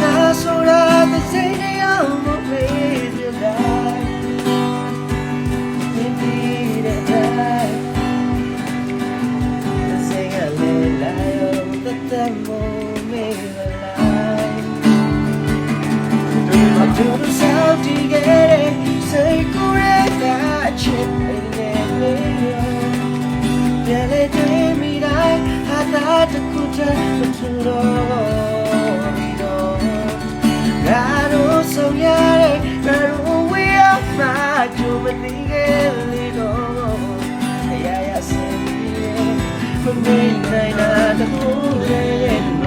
ငါဆိုတာတစ်စိမ့်တစ်ယောက်မမေ့ပြလိုက်မြင်နေတဲ့တိုင်းတစ်စိမ့်ကလေးလာရောတသက်မမေ့လိုက် I do the sound to get it say correct I chip in there Dele de mi dai ha da de kuta to lo mi mi me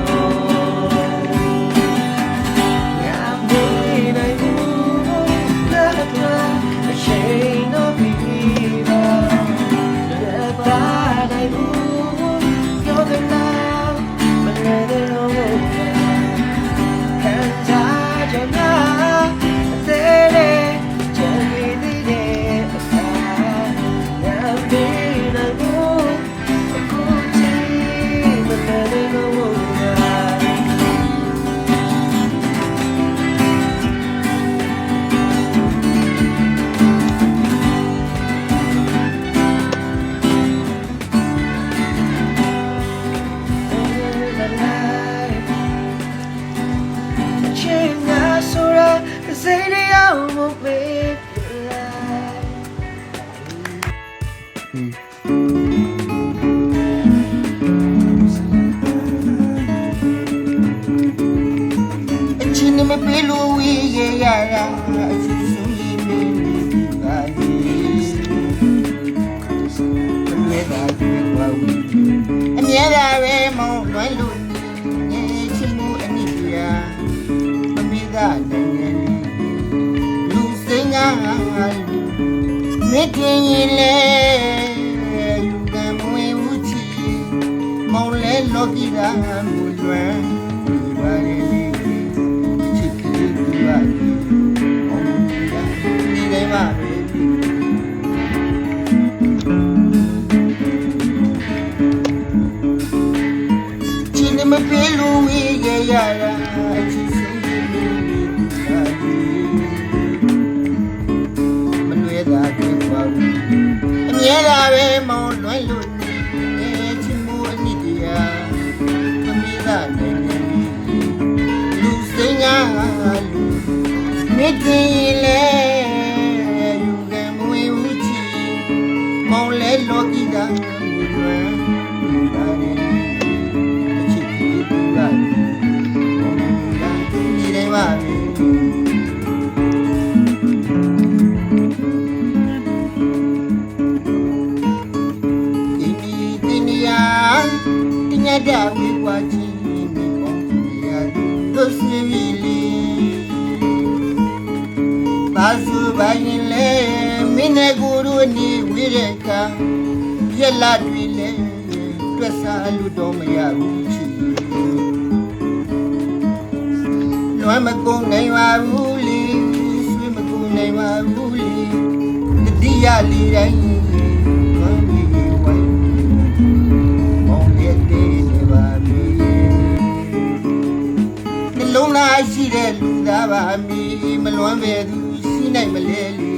စိတ်တရားမမေ့ပြလိုက်အချင်းမပေးလို့ဝေး မစ်တင်ရင်လေယူကံမဝင်ဘူးချီမောင်းလဲလောကီတာမူလွမ်းဒီပါလေးချစ်ကလေးကပါအောင်ဒီတိုင်းပါပဲချစ်နေမပြေလို့ဝေးရရတာ မြဲတမ်းပဲမောင်းလွှဲလို့နေချစ်မှုအနစ်တရားမမီးတာနိုင်နေလူစိငါလူမိတင်လေ က်လာတွေလေတွက်စားလူတော့မရဘူးချီလွမ်းမကုန်နိုင်ပါဘူးလေဆွေးမကုန်နိုင်ပါဘူးလေတတိယလေးတိုင်း တဲ့လူသားပါမီမလွမ်းပဲသူရှိနိုင်မလဲလေ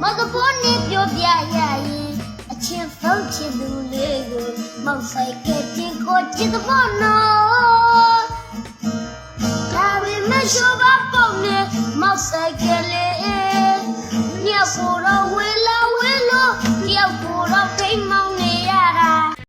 Magaponip yo lego Mang sai ke tin ko chin du bono Kari me show